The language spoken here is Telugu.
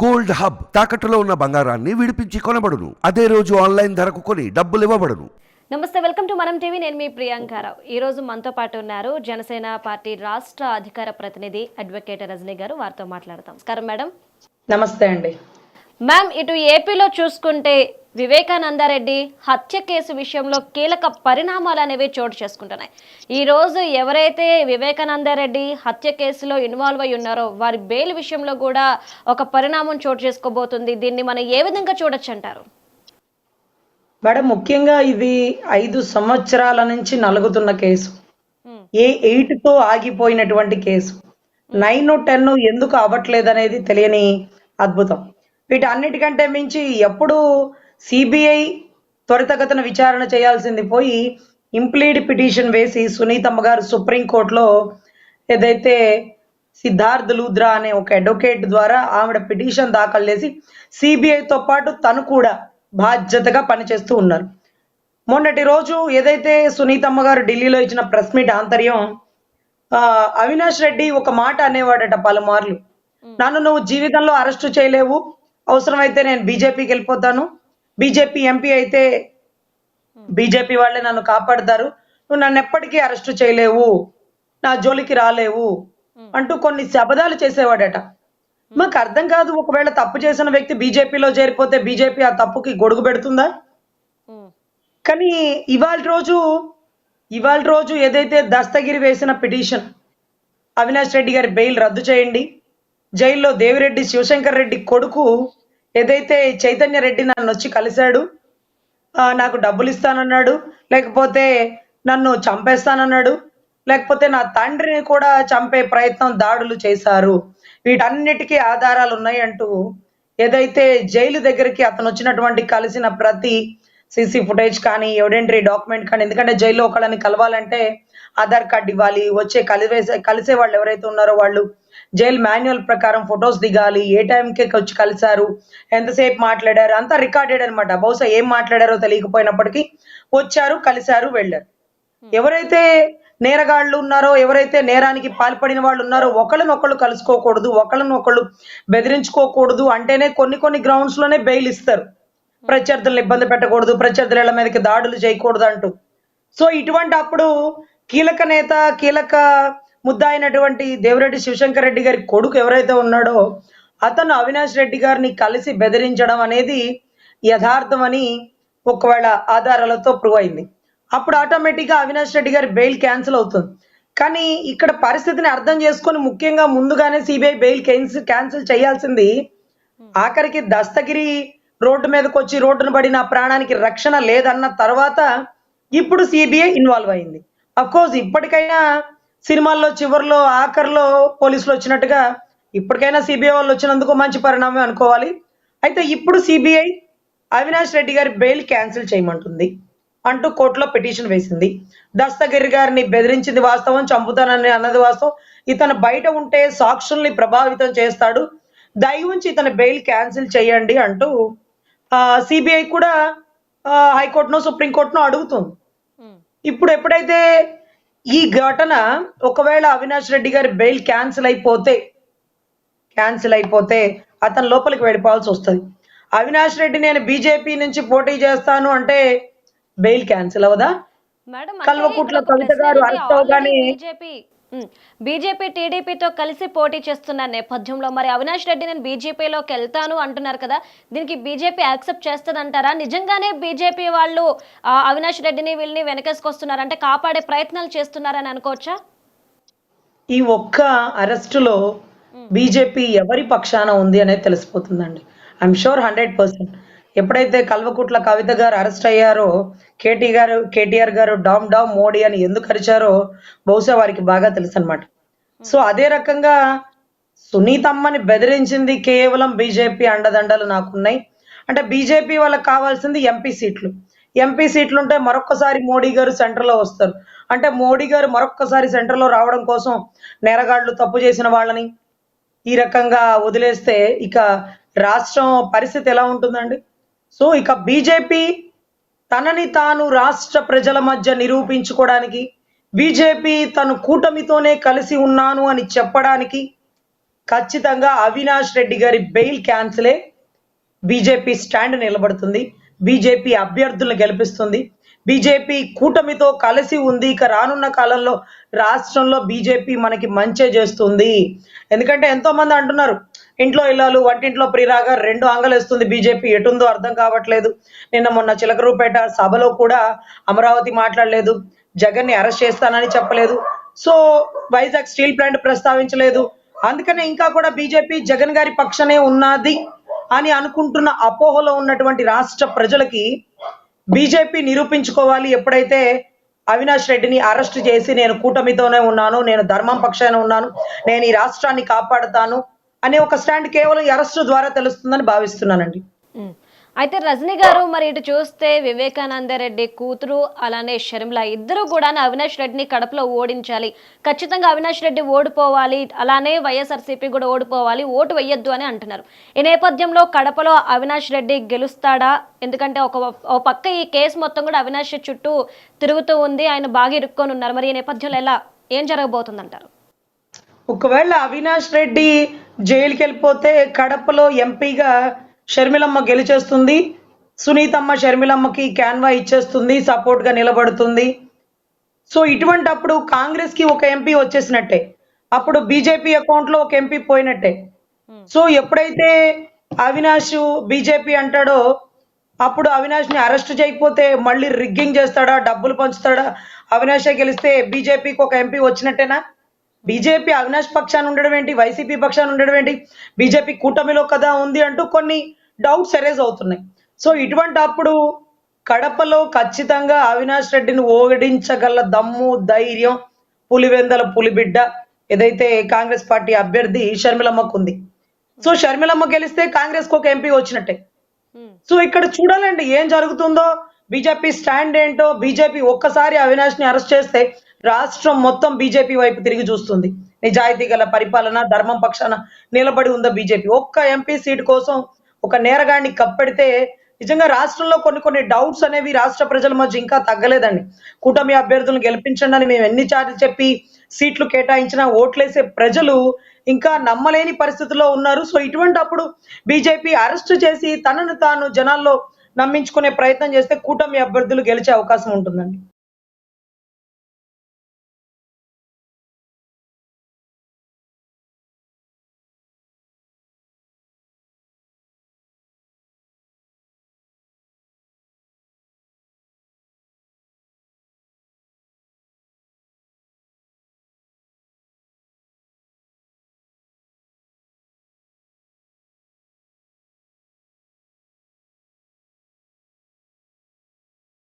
గోల్డ్ హబ్ తాకట్టులో ఉన్న బంగారాన్ని విడిపించి కొనబడును. అదే రోజు ఆన్లైన్ ధరకు కొని డబ్బులు ఇవ్వబడును. నమస్తే వెల్కమ్ టు మనం టీవీ. నేను మీ ప్రియాంకారావు ఈ రోజు మనతో పాటు ఉన్నారు జనసేన పార్టీ రాష్ట్ర అధికార ప్రతినిధి అడ్వకేట్ రజనీ గారు. వారితో మాట్లాడతాం. నమస్కారం మేడం. నమస్తే అండి. మ్యామ్ ఇటు ఏపీలో చూసుకుంటే వివేకానందరెడ్డి హత్య కేసు విషయంలో కీలక పరిణామాలు అనేవి చోటు చేసుకుంటున్నాయి. ఈ రోజు ఎవరైతే వివేకానందరెడ్డి హత్య కేసులో ఇన్వాల్వ్ అయి ఉన్నారో వారి బెయిల్ విషయంలో కూడా ఒక పరిణామం చోటు చేసుకోబోతుంది. దీన్ని మనం ఏ విధంగా చూడొచ్చు అంటారు? మేడం ముఖ్యంగా ఇది ఐదు సంవత్సరాల నుంచి నలుగుతున్న కేసు. ఏ ఎయిట్తో ఆగిపోయినటువంటి కేసు. నైన్ టెన్ ఎందుకు అవ్వట్లేదు అనేది తెలియని అద్భుతం. వీటన్నిటికంటే మించి ఎప్పుడు సిబిఐ త్వరితగతిన విచారణ చేయాల్సింది పోయి ఇంప్లీడ్ పిటిషన్ వేసి సునీతమ్మ గారు సుప్రీంకోర్టులో ఏదైతే సిద్ధార్థ్ లూద్రా అనే ఒక అడ్వకేట్ ద్వారా ఆవిడ పిటిషన్ దాఖలు చేసి సిబిఐతో పాటు తను కూడా బాధ్యతగా పనిచేస్తూ ఉన్నారు. మొన్నటి రోజు ఏదైతే సునీతమ్మ గారు ఢిల్లీలో ఇచ్చిన ప్రెస్ మీట్ ఆంతర్యం అవినాష్ రెడ్డి ఒక మాట అనేవాడట పలుమార్లు. నన్ను నువ్వు జీవితంలో అరెస్టు చేయలేవు. అవసరమైతే నేను బీజేపీకి వెళ్ళిపోతాను. బీజేపీ ఎంపీ అయితే బీజేపీ వాళ్ళే నన్ను కాపాడతారు. నువ్వు నన్ను ఎప్పటికీ అరెస్టు చేయలేవు. నా జోలికి రాలేవు. అంటూ కొన్ని శపథాలు చేసేవాడట. మాకు అర్థం కాదు ఒకవేళ తప్పు చేసిన వ్యక్తి బీజేపీలో చేరిపోతే బీజేపీ ఆ తప్పుకి గొడుగు పెడుతుందా? కానీ ఇవాళ రోజు ఇవాళ రోజు ఏదైతే దస్తగిరి వేసిన పిటిషన్ అవినాష్ రెడ్డి గారి బెయిల్ రద్దు చేయండి. జైల్లో దేవిరెడ్డి శివశంకర్ రెడ్డి కొడుకు ఏదైతే చైతన్య రెడ్డి నన్ను వచ్చి కలిశాడు నాకు డబ్బులు ఇస్తానన్నాడు లేకపోతే నన్ను చంపేస్తానన్నాడు లేకపోతే నా తండ్రిని కూడా చంపే ప్రయత్నం దాడులు చేశారు. వీటన్నిటికీ ఆధారాలు ఉన్నాయి అంటూ ఏదైతే జైలు దగ్గరికి అతను వచ్చినటువంటి కలిసిన ప్రతి సీసీ ఫుటేజ్ కానీ ఎవిడెంటరీ డాక్యుమెంట్ కానీ ఎందుకంటే జైల్లో ఒకళ్ళని కలవాలంటే ఆధార్ కార్డు ఇవ్వాలి వచ్చే కలివేసే కలిసే వాళ్ళు ఎవరైతే ఉన్నారో వాళ్ళు జైలు మాన్యువల్ ప్రకారం ఫొటోస్ దిగాలి ఏ టైంకి వచ్చి కలిశారు ఎంతసేపు మాట్లాడారు అంతా రికార్డెడ్ అన్నమాట. బహుశా ఏం మాట్లాడారో తెలియకపోయినప్పటికీ వచ్చారు కలిశారు వెళ్ళారు. ఎవరైతే నేరగాళ్ళు ఉన్నారో ఎవరైతే నేరానికి పాల్పడిన వాళ్ళు ఉన్నారో ఒకళ్ళనొకళ్ళు కలుసుకోకూడదు ఒకళ్ళనొకళ్ళు బెదిరించుకోకూడదు అంటేనే కొన్ని కొన్ని గ్రౌండ్స్లోనే బెయిల్ ఇస్తారు. ప్రత్యర్థులను ఇబ్బంది పెట్టకూడదు ప్రత్యర్థుల మీదకి దాడులు చేయకూడదు అంటూ. సో ఇటువంటి అప్పుడు కీలక నేత కీలక ముద్ద అయినటువంటి దేవిరెడ్డి శివశంకర్ రెడ్డి గారి కొడుకు ఎవరైతే ఉన్నాడో అతను అవినాష్ రెడ్డి గారిని కలిసి బెదిరించడం అనేది యథార్థమని ఒకవేళ ఆధారాలతో ప్రూవ్ అయింది. అప్పుడు ఆటోమేటిక్గా అవినాష్ రెడ్డి గారి బెయిల్ క్యాన్సిల్ అవుతుంది. కానీ ఇక్కడ పరిస్థితిని అర్థం చేసుకొని ముఖ్యంగా ముందుగానే సిబిఐ బెయిల్ క్యాన్సిల్ క్యాన్సిల్ చేయాల్సింది ఆఖరికి దస్తగిరి రోడ్డు మీదకి వచ్చి రోడ్డును పడి నా ప్రాణానికి రక్షణ లేదన్న తర్వాత ఇప్పుడు సిబిఐ ఇన్వాల్వ్ అయింది. అఫ్కోర్స్ ఇప్పటికైనా సినిమాల్లో చివరిలో ఆఖరిలో పోలీసులు వచ్చినట్టుగా ఇప్పటికైనా సిబిఐ వాళ్ళు వచ్చినందుకు మంచి పరిణామం అనుకోవాలి. అయితే ఇప్పుడు సిబిఐ అవినాష్ రెడ్డి గారి బెయిల్ క్యాన్సిల్ చేయమంటుంది అంటూ కోర్టులో పిటిషన్ వేసింది. దస్తగిరి గారిని బెదిరించింది వాస్తవం చంపుతానని అన్నది వాస్తవం. ఇతను బయట ఉంటే సాక్షుల్ని ప్రభావితం చేస్తాడు. దయ ఉంచి ఇతని బెయిల్ క్యాన్సిల్ చేయండి అంటూ సిబిఐ కూడా హైకోర్టును సుప్రీంకోర్టును అడుగుతుంది. ఇప్పుడు ఎప్పుడైతే ఈ ఘటన ఒకవేళ అవినాష్ రెడ్డి గారి బెయిల్ క్యాన్సిల్ అయిపోతే క్యాన్సిల్ అయిపోతే అతను లోపలికి వెళ్ళిపోవాల్సి వస్తుంది. అవినాష్ రెడ్డి నేను బీజేపీ నుంచి పోటీ చేస్తాను అంటే బెయిల్ క్యాన్సిల్ అవదా కల్వకుట్ల కవిత గారు అరెస్ట్ అవగానే బీజేపీ టీడీపీతో కలిసి పోటీ చేస్తున్న నేపథ్యంలో మరి అవినాష్ రెడ్డి నేను బీజేపీలోకి వెళ్తాను అంటున్నారు కదా. దీనికి బీజేపీ యాక్సెప్ట్ చేస్తుందంటారా? నిజంగానే బీజేపీ వాళ్ళు అవినాష్ రెడ్డిని వీళ్ళని వెనకేసుకొస్తున్నారు అంటే కాపాడే ప్రయత్నాలు చేస్తున్నారని అనుకోవచ్చా? ఈ ఒక్క అరెస్టులో బీజేపీ ఎవరి పక్షాన ఉంది అనేది తెలిసిపోతుందండి. ఐఎమ్ షూర్ హండ్రెడ్ పర్సెంట్ ఎప్పుడైతే కల్వకుట్ల కవిత గారు అరెస్ట్ అయ్యారో కేటీ గారు కేటీఆర్ గారు డామ్ డామ్ మోడీ అని ఎందుకు అరిచారో బహుశా వారికి బాగా తెలుసు అనమాట సో అదే రకంగా సునీతమ్మని బెదిరించింది కేవలం బీజేపీ అండదండలు నాకున్నాయి. అంటే బీజేపీ వాళ్ళకి కావాల్సింది ఎంపీ సీట్లు. ఎంపీ సీట్లు ఉంటే మరొక్కసారి మోడీ గారు సెంటర్లో వస్తారు. అంటే మోడీ గారు మరొక్కసారి సెంటర్లో రావడం కోసం నేరగాళ్ళు తప్పు చేసిన వాళ్ళని ఈ రకంగా వదిలేస్తే ఇక రాష్ట్రం పరిస్థితి ఎలా ఉంటుందండి? సో ఇక బీజేపీ తనని తాను రాష్ట్ర ప్రజల మధ్య నిరూపించుకోవడానికి బీజేపీ తను కూటమితోనే కలిసి ఉన్నాను అని చెప్పడానికి ఖచ్చితంగా అవినాష్ రెడ్డి గారి బెయిల్ క్యాన్సిలే బీజేపీ స్టాండ్ నిలబడుతుంది. బీజేపీ అభ్యర్థులను గెలిపిస్తుంది. బీజేపీ కూటమితో కలిసి ఉంది. ఇక రానున్న కాలంలో రాష్ట్రంలో బీజేపీ మనకి మంచే చేస్తుంది. ఎందుకంటే ఎంతో మంది అంటున్నారు ఇంట్లో ఇల్లాలు వంటింట్లో ప్రిరాగా రెండు ఆంగలేస్తుంది బీజేపీ. ఎటుందో అర్థం కావట్లేదు. నిన్న మొన్న చిలకరూపేట సభలో కూడా అమరావతి మాట్లాడలేదు. జగన్ని అరెస్ట్ చేస్తానని చెప్పలేదు. సో వైజాగ్ స్టీల్ ప్లాంట్ ప్రస్తావించలేదు. అందుకనే ఇంకా కూడా బీజేపీ జగన్ గారి పక్షనే ఉన్నది అని అనుకుంటున్న అపోహలో ఉన్నటువంటి రాష్ట్ర ప్రజలకి బీజేపీ నిరూపించుకోవాలి. ఎప్పుడైతే అవినాష్ రెడ్డిని అరెస్ట్ చేసి నేను కూటమితోనే ఉన్నాను నేను ధర్మం పక్షాన ఉన్నాను నేను ఈ రాష్ట్రాన్ని కాపాడుతాను అనే ఒక స్టాండ్ కేవలం అరెస్ట్ ద్వారా తెలుస్తుందని భావిస్తున్నానండి. అయితే రజనీ గారు మరి ఇటు చూస్తే వివేకానంద రెడ్డి కూతురు అలానే షర్మిల ఇద్దరు కూడా అవినాష్ రెడ్డిని కడపలో ఓడించాలి. ఖచ్చితంగా అవినాష్ రెడ్డి ఓడిపోవాలి అలానే వైఎస్ఆర్సీపీ కూడా ఓడిపోవాలి ఓటు వేయొద్దు అని అంటున్నారు. ఈ నేపథ్యంలో కడపలో అవినాష్ రెడ్డి గెలుస్తాడా? ఎందుకంటే ఒక ఒక పక్క ఈ కేసు మొత్తం కూడా అవినాష్ చుట్టూ తిరుగుతూ ఉంది ఆయన బాగా ఇరుక్కొని ఉన్నారు. మరి ఈ నేపథ్యంలో ఎలా? ఏం జరగబోతుందంటారు? ఒకవేళ అవినాష్ రెడ్డి జైలుకి వెళ్ళిపోతే కడపలో ఎంపీగా షర్మిలమ్మ గెలిచేస్తుంది. సునీతమ్మ షర్మిలమ్మకి క్యాన్వా ఇచ్చేస్తుంది. సపోర్ట్గా నిలబడుతుంది. సో ఇటువంటి అప్పుడు కాంగ్రెస్కి ఒక ఎంపీ వచ్చేసినట్టే. అప్పుడు బీజేపీ అకౌంట్లో ఒక ఎంపీ పోయినట్టే. సో ఎప్పుడైతే అవినాష్ బీజేపీ అంటాడో అప్పుడు అవినాష్ని అరెస్ట్ చేయకపోతే మళ్ళీ రిగ్గింగ్ చేస్తాడా డబ్బులు పంచుతాడా? అవినాషే గెలిస్తే బీజేపీకి ఒక ఎంపీ వచ్చినట్టేనా? బీజేపీ అవినాష్ పక్షాన్ని ఉండడం ఏంటి? వైసీపీ పక్షాన్ని ఉండడం ఏంటి? బీజేపీ కూటమిలో కదా ఉంది అంటూ కొన్ని డౌట్స్ ఎరేజ్ అవుతున్నాయి. సో ఇటువంటి అప్పుడు కడపలో ఖచ్చితంగా అవినాష్ రెడ్డిని ఓడించగల దమ్ము ధైర్యం పులివెందల పులిబిడ్డ ఏదైతే కాంగ్రెస్ పార్టీ అభ్యర్థి షర్మిలమ్మకు ఉంది సో షర్మిలమ్మ గెలిస్తే కాంగ్రెస్కు ఒక ఎంపీ వచ్చినట్టే. సో ఇక్కడ చూడాలండి ఏం జరుగుతుందో. బీజేపీ స్టాండ్ ఏంటో? బీజేపీ ఒక్కసారి అవినాష్ని అరెస్ట్ చేస్తే రాష్ట్రం మొత్తం బీజేపీ వైపు తిరిగి చూస్తుంది. నిజాయితీ గల పరిపాలన ధర్మం పక్షాన నిలబడి ఉందా బీజేపీ? ఒక్క ఎంపీ సీట్ కోసం ఒక నేరగాడిని కప్పెడితే నిజంగా రాష్ట్రంలో కొన్ని కొన్ని డౌట్స్ అనేవి రాష్ట్ర ప్రజల మధ్య ఇంకా తగ్గలేదండి. కూటమి అభ్యర్థులను గెలిపించండి అని మేము ఎన్నిసార్లు చెప్పి సీట్లు కేటాయించినా ఓట్లేసే ప్రజలు ఇంకా నమ్మలేని పరిస్థితుల్లో ఉన్నారు. సో ఇటువంటి అప్పుడు బీజేపీ అరెస్ట్ చేసి తనను తాను జనాల్లో నమ్మించుకునే ప్రయత్నం చేస్తే కూటమి అభ్యర్థులు గెలిచే అవకాశం ఉంటుందండి.